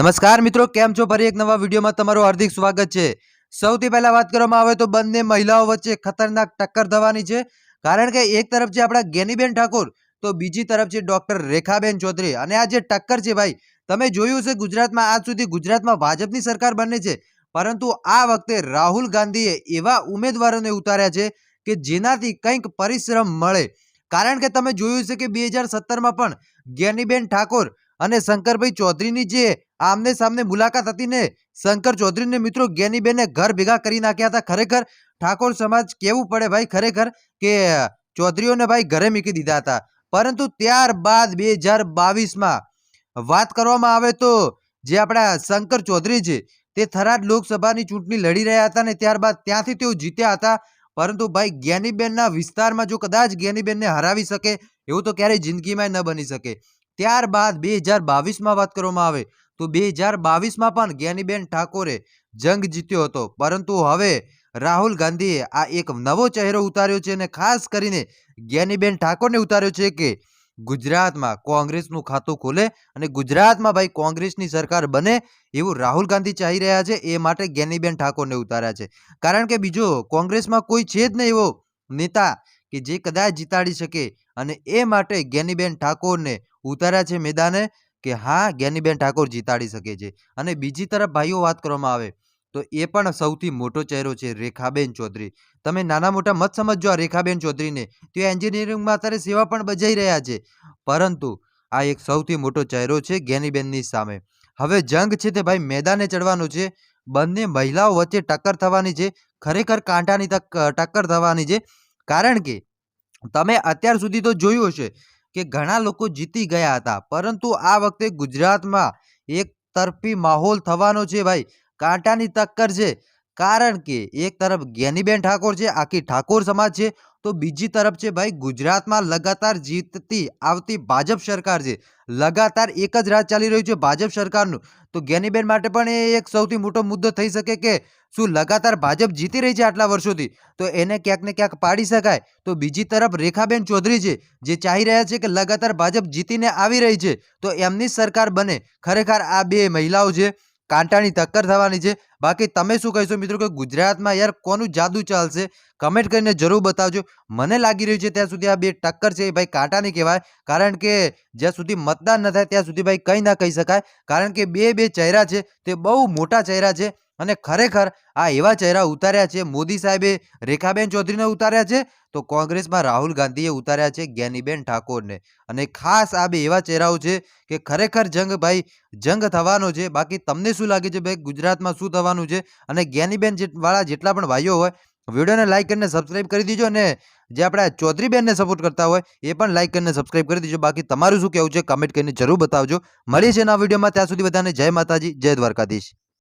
નમસ્કાર મિત્રો, કેમ છો? ફરી એક નવા વિડીયોમાં તમારું હાર્દિક સ્વાગત છે. સૌથી પહેલા વાત કરવામાં આવે તો બંને મહિલાઓ વચ્ચે ખતરનાક ટક્કર થવાની છે. કારણ કે એક તરફ છે આપણા ગેનીબેન ઠાકોર, તો બીજી તરફ છે ડોક્ટર રેખાબેન ચૌધરી. અને આ જે ટક્કર છે ભાઈ, તમે જોયું છે ગુજરાતમાં આજ સુધી ગુજરાતમાં ભાજપની સરકાર બને છે. પરંતુ આ વખતે રાહુલ ગાંધીએ એવા ઉમેદવારોને ઉતાર્યા છે કે જેનાથી કંઈક પરિશ્રમ મળે. કારણ કે તમે જોયું છે કે બે હજાર સત્તરમાં પણ જ્ઞાનીબેન ઠાકોર અને શંકરભાઈ ચૌધરીની જે આમને સામને મુલાકાત હતી ને શંકર ચૌધરીને મિત્રો જ્ઞાનીબેને ઘર ભેગા કરી નાખ્યા હતા. ખરેખર ઠાકોર સમાજ કેવું પડે ભાઈ? ખરેખર કે ચૌધરીઓને ભાઈ ઘરે મૂકી દીધા હતા. પરંતુ ત્યારબાદ બે હજાર બાવીસમાં વાત કરવામાં આવે તો જે આપણા શંકર ચૌધરી છે તે થરાદ લોકસભાની ચૂંટણી લડી રહ્યા હતા ને ત્યારબાદ ત્યાંથી તેઓ જીત્યા હતા. પરંતુ ભાઈ જ્ઞાનીબેનના વિસ્તારમાં જો કદાચ જ્ઞાનીબેનને હરાવી શકે, એવું તો ક્યારેય જિંદગીમાં ન બની શકે. ત્યારબાદ બે હજાર બાવીસમાં વાત કરવામાં આવે તો બે હજાર બાવીસમાં પણ જ્ઞાનીબેન ઠાકોરે જંગ જીત્યો હતો. પરંતુ હવે રાહુલ ગાંધીએ આ એક નવો ચહેરો ઉતાર્યો છે અને ખાસ કરીને જ્ઞાનીબેન ઠાકોરને ઉતાર્યો છે કે ગુજરાતમાં કોંગ્રેસનું ખાતું ખોલે અને ગુજરાતમાં ભાઈ કોંગ્રેસની સરકાર બને એવું રાહુલ ગાંધી ચાહી રહ્યા છે એ માટે જ્ઞાનીબેન ઠાકોરને ઉતાર્યા છે. કારણ કે બીજો, કોંગ્રેસમાં કોઈ છે જ નહીં એવો નેતા કે જે કદાચ જીતાડી શકે અને એ માટે જ્ઞાનીબેન ઠાકોરને ઉતાર્યા છે મેદાને. કે હા, જ્ઞાનીબેન ઠાકોર જીતાડી શકે છે. અને બીજી તરફ ભાઈઓ વાત કરવામાં આવે, તો એ પણ સૌથી મોટો ચહેરો છે રેખાબેન ચૌધરી. તમે નાના મોટા મત સમજજો આ રેખાબેન ચૌધરીને. તે એન્જિનિયરિંગમાં અત્યારે સેવા પણ બજાઈ રહ્યા છે. પરંતુ આ એક સૌથી મોટો ચહેરો છે જ્ઞાનીબેનની સામે. હવે જંગ છે તે ભાઈ મેદાને ચડવાનો છે. બંને મહિલાઓ વચ્ચે ટક્કર થવાની છે. ખરેખર કાંટાની ટક્કર થવાની છે. કારણ કે તમે અત્યાર સુધી તો જોયું હશે. કે ઘણા લોકો જીતી ગયા હતા. પરંતુ આ વખતે ગુજરાતમાં એક તરફી માહોલ થવાનો છે ભાઈ. કાંટાની ટક્કર છે. કારણ કે એક તરફ જ્ઞાનીબેન ઠાકોર છે, આખી ઠાકોર સમાજ છે. તો બીજી તરફ છે ભાઈ, ગુજરાતમાં લગાતાર જીતતી આવતી ભાજપ સરકાર છે. લગાતાર એક જ રાજ ચાલી રહ્યું છે ભાજપ સરકારનું. તો જ્ઞાનીબેન માટે પણ એ એક સૌથી મોટો મુદ્દો થઈ શકે કે શું લગાતાર ભાજપ જીતી રહી છે આટલા વર્ષોથી? તો એને ક્યાંક ને ક્યાંક પાડી શકાય. તો બીજી તરફ રેખાબેન ચૌધરી છે, જે ચાહી રહ્યા છે કે લગાતાર ભાજપ જીતીને આવી રહી છે. તો એમની સરકાર બને. ખરેખર આ બે મહિલાઓ છે કાંટાની ટક્કર થવાની છે. બાકી તમે શું કહેશો મિત્રો કે ગુજરાતમાં યાર કોનું જાદુ ચાલશે? કમેન્ટ કરીને જરૂર બતાવજો. મને લાગી રહ્યું છે ત્યાં સુધી આ બે ટક્કર છે એ ભાઈ કાંટાની કહેવાય. કારણ કે જ્યાં સુધી મતદાન ન થાય ત્યાં સુધી ભાઈ કંઈ ના કહી શકાય. કારણ કે બે બે ચહેરા છે. તે બહુ મોટા ચહેરા છે. અને ખરેખર આ એવા ચહેરા ઉતાર્યા છે, મોદી સાહેબે રેખાબેન ચૌધરીને ઉતાર્યા છે? તો કોંગ્રેસમાં રાહુલ ગાંધીએ ઉતાર્યા છે જ્ઞાનીબેન ઠાકોરને. અને ખાસ આ બે એવા ચહેરાઓ છે કે ખરેખર જંગ ભાઈ, જંગ થવાનો છે. બાકી તમને શું લાગે છે ભાઈ? ગુજરાતમાં શું થવાનું છે? અને જ્ઞાનીબેન વાળા જેટલા પણ ભાઈઓ હોય, વિડીયોને લાઇક કરીને સબસ્ક્રાઇબ કરી દીજો અને જે આપણા ચૌધરી બેનને સપોર્ટ કરતા હોય, એ પણ લાઇક કરીને સબસ્ક્રાઇબ કરી દીજો. બાકી તમારું શું કહેવું છે? કમેન્ટ કરીને જરૂર બતાવજો. મળીએ છે આ વિડીયોમાં. ત્યાં સુધી બધાને જય માતાજી, જય દ્વારકાધીશ.